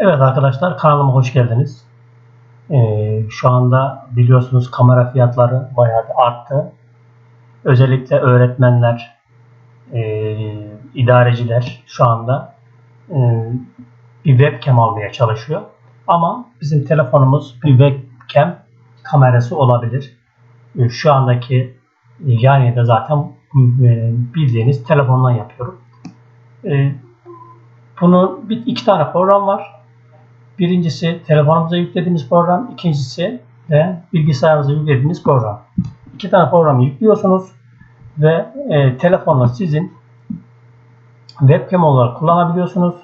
Evet arkadaşlar kanalıma hoş geldiniz. Ee, şu anda biliyorsunuz kamera fiyatları bayağı arttı. Özellikle öğretmenler, e, idareciler şu anda e, bir webcam almaya çalışıyor. Ama bizim telefonumuz bir webcam kamerası olabilir. E, şu andaki yani de zaten e, bildiğiniz telefondan yapıyorum. E, bunun bir, iki tane program var. Birincisi telefonumuza yüklediğimiz program, ikincisi de bilgisayarımıza yüklediğimiz program. İki tane programı yüklüyorsunuz ve e, telefonla sizin webcam olarak kullanabiliyorsunuz.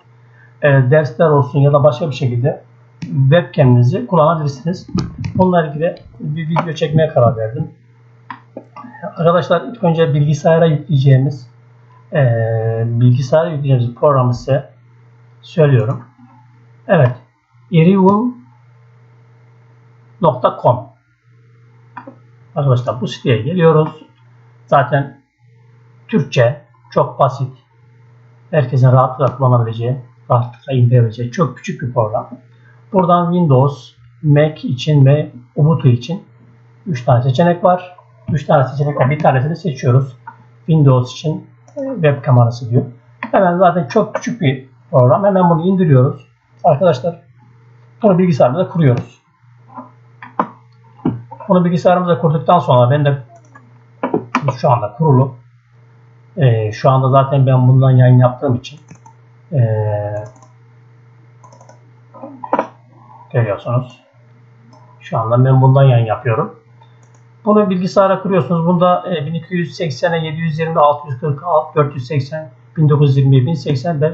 E, dersler olsun ya da başka bir şekilde webcam'inizi kullanabilirsiniz. Bununla ilgili bir video çekmeye karar verdim. Arkadaşlar ilk önce bilgisayara yükleyeceğimiz e, bilgisayara yükleyeceğimiz programı size söylüyorum. Evet. iriun.com Arkadaşlar bu siteye geliyoruz. Zaten Türkçe çok basit. Herkesin rahatlıkla kullanabileceği, rahatlıkla indirebileceği çok küçük bir program. Buradan Windows, Mac için ve Ubuntu için 3 tane seçenek var. 3 tane seçenekten bir tanesini seçiyoruz. Windows için web kamerası diyor. Hemen zaten çok küçük bir program. Hemen bunu indiriyoruz. Arkadaşlar bunu bilgisayarımıza kuruyoruz. Bunu bilgisayarımıza kurduktan sonra ben de şu anda kurulu. Ee, şu anda zaten ben bundan yayın yaptığım için ee, görüyorsunuz. Şu anda ben bundan yayın yapıyorum. Bunu bilgisayara kuruyorsunuz. Bunda e, 1280'e 720, 646, 480, 1920, 1080 ve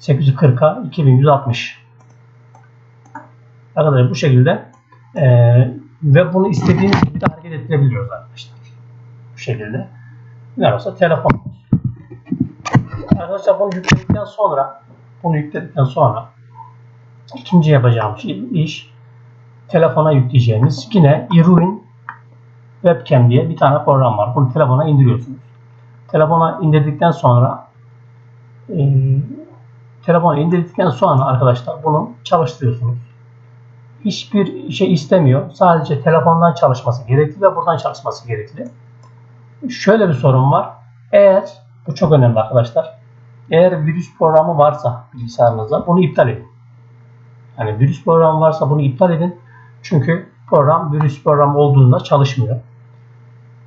3840'a 2160. Arkadaşlar bu şekilde e, ve bunu istediğiniz gibi de hareket ettirebiliyoruz arkadaşlar. Bu şekilde. Ne olsa telefon. Arkadaşlar bunu yükledikten sonra bunu yükledikten sonra ikinci yapacağım şey, iş telefona yükleyeceğimiz yine Iruin Webcam diye bir tane program var. Bunu telefona indiriyorsunuz. Telefona indirdikten sonra e, telefona indirdikten sonra arkadaşlar bunu çalıştırıyorsunuz. Hiçbir şey istemiyor. Sadece telefondan çalışması gerekli ve buradan çalışması gerekli. Şöyle bir sorun var. Eğer bu çok önemli arkadaşlar. Eğer virüs programı varsa bilgisayarınızda bunu iptal edin. Yani virüs programı varsa bunu iptal edin. Çünkü program virüs programı olduğunda çalışmıyor.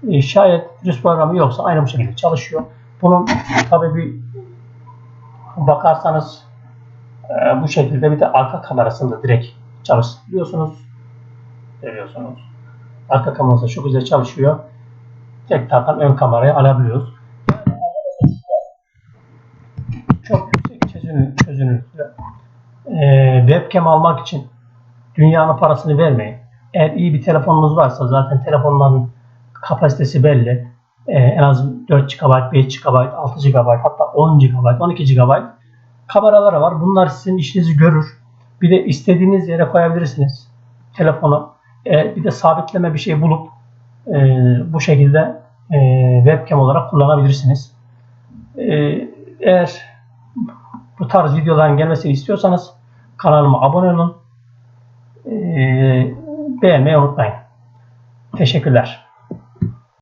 E, şayet virüs programı yoksa aynı bu şekilde çalışıyor. Bunun tabi bir bakarsanız e, bu şekilde bir de arka kamerasını da direkt çalıştırıyorsunuz. Görüyorsunuz. Arka kamerası çok güzel çalışıyor. Tekrardan ön kamerayı alabiliyoruz. Çok yüksek çözünür, çözünürlükte. E, webcam almak için dünyanın parasını vermeyin. Eğer iyi bir telefonunuz varsa zaten telefonların kapasitesi belli. Ee, en az 4 GB, 5 GB, 6 GB hatta 10 GB, 12 GB kameraları var. Bunlar sizin işinizi görür. Bir de istediğiniz yere koyabilirsiniz telefonu. Ee, bir de sabitleme bir şey bulup e, bu şekilde e, webcam olarak kullanabilirsiniz. Ee, eğer bu tarz videoların gelmesini istiyorsanız kanalıma abone olun. Ee, beğenmeyi unutmayın. Teşekkürler.